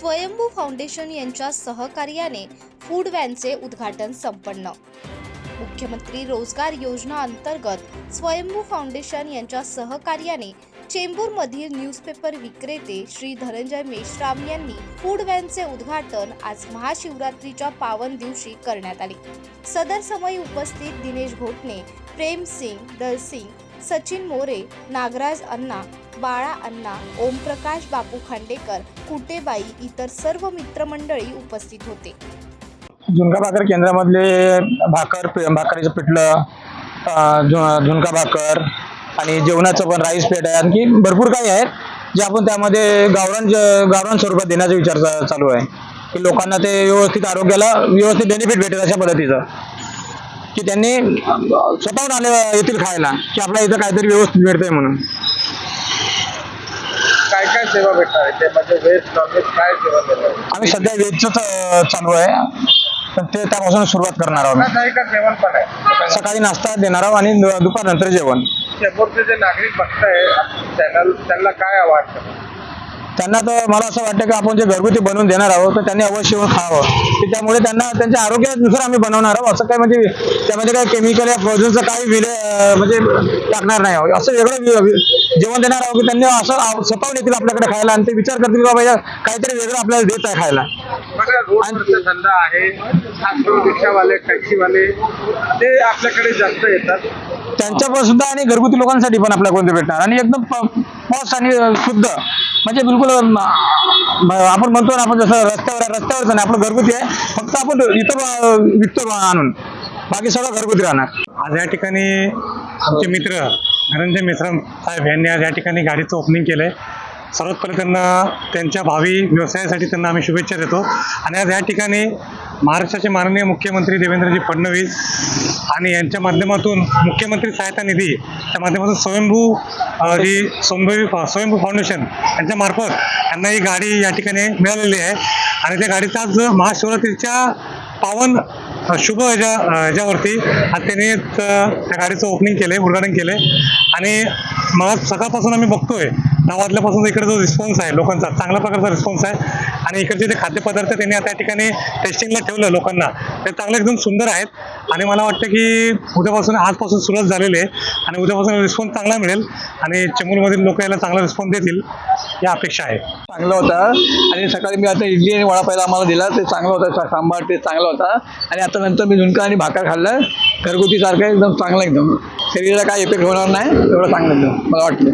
स्वयंभू फाउंडेशन यांच्या सहकार्याने फूड व्हॅनचे उद्घाटन संपन्न. मुख्यमंत्री रोजगार योजना अंतर्गत स्वयंभू फाउंडेशन यांच्या सहकार्याने चेंबूरमधील न्यूजपेपर विक्रेते श्री धनंजय मेश्राम यांनी फूड व्हॅनचे उद्घाटन आज महाशिवरात्रीच्या पावन दिवशी करण्यात आले. सदर समयी उपस्थित दिनेश घोटणे प्रेम सिंग दलसिंग सचिन मोरे नागराज अण्णा बाळा अण्णा ओमप्रकाश बापू खांडेकर कुटेबाई इतर सर्व मित्रमंडळी उपस्थित होते. झुणका भाकर केंद्रामधले भाकर भाकरीचं पिठलं झुणका भाकर आणि जेवणाचं पण राईस प्लेट आहे. आणखी भरपूर काही आहेत जे आपण त्यामध्ये गावरान गावरान स्वरूपात देण्याचा विचार चालू आहे. की लोकांना ते व्यवस्थित आरोग्याला व्यवस्थित बेनिफिट भेटेल अशा पद्धतीचं. की त्यांनी स्वतःहून आले येतील खायला. की आपल्या इथं काहीतरी व्यवस्थित मिळतंय म्हणून. सेवा भेटणार आहे. ते म्हणजे व्हेज नॉनव्हेज काय सेवा भेटणार आम्ही सध्या वेजच चालू आहे. तर ते त्यापासून सुरुवात करणार आहोत का जेवण पण आहे? सकाळी नाश्ता देणार आहोत आणि दुपारनंतर जेवण. चेंबूरचे जे नागरिक बघताय चॅनल त्यांना काय वाटतं त्यांना तर मला असं वाटतं की आपण जे घरगुती बनवून देणार आहोत तर त्यांनी अवश्य येऊन खावं. की त्यामुळे त्यांना त्यांच्या आरोग्यानुसार आम्ही बनवणार आहोत. असं काय म्हणजे त्यामध्ये काय केमिकल या फ्रोझनचं काही विले म्हणजे टाकणार नाही आहोत. असं वेगळं जेवण देणार आहोत की त्यांनी असं स्वतःहून येतील आपल्याकडे खायला आणि ते विचार करतील की बाबा या काहीतरी वेगळं आपल्याला देत आहे खायला. धंदा आहे. रिक्षावाले टॅक्सीवाले ते आपल्याकडे जास्त येतात. त्यांच्या पण सुद्धा आणि घरगुती लोकांसाठी पण आपल्याला कोणते भेटणार? आणि एकदम प- आणि शुद्ध. म्हणजे बिलकुल आपण म्हणतो ना आपण जसं रस्त्यावर रस्त्यावरच नाही आपलं घरगुती आहे. फक्त आपण इथं विकतो आणून. बाकी सगळं घरगुती राहणार. आज या ठिकाणी आमचे मित्र धनंजय मिश्रम साहेब यांनी आज या ठिकाणी गाडीचं ओपनिंग केलं आहे सर्वात पहिले त्यांना त्यांच्या भावी व्यवसायासाठी त्यांना आम्ही शुभेच्छा देतो. आणि आज या ठिकाणी महाराष्ट्राचे माननीय मुख्यमंत्री देवेंद्रजी फडणवीस आणि यांच्या माध्यमातून मुख्यमंत्री सहायता निधी त्या माध्यमातून स्वयंभू जी स्वयंभू स्वयंभू फाउंडेशन यांच्यामार्फत यांना ही गाडी या ठिकाणी मिळालेली आहे. आणि त्या गाडीचा आज महाशिवरात्रीच्या पावन शुभ ह्याच्या ह्याच्यावरती आज त्यांनी त्या गाडीचं ओपनिंग केलं आहे उद्घाटन केलं आहे आणि मला सकाळपासून आम्ही बघतोय दहा वाजल्यापासून इकडे जो रिस्पॉन्स आहे लोकांचा चांगल्या प्रकारचा रिस्पॉन्स आहे. आणि इकडचे जे खाद्यपदार्थ त्यांनी आता या ठिकाणी टेस्टिंगला ठेवलं लोकांना ते चांगले एकदम सुंदर आहेत. आणि मला वाटतं की उद्यापासून आजपासून सुरुवात झालेली आहे. आणि उद्यापासून रिस्पॉन्स चांगला मिळेल. आणि चेंबूरमधील लोक याला चांगला रिस्पॉन्स देतील या अपेक्षा आहे. चांगलं होतं. आणि सकाळी मी आता इडली आणि वडा पहिला आम्हाला दिला. ते चांगलं होतं. सांबार ते चांगला होता. आणि आता नंतर मी झुणका आणि भाकर खाल्लं. घरगुती सारखं एकदम चांगलं एकदम. शरीराला काय इफेक्ट होणार नाही. एवढं चांगलं एकदम मला वाटलं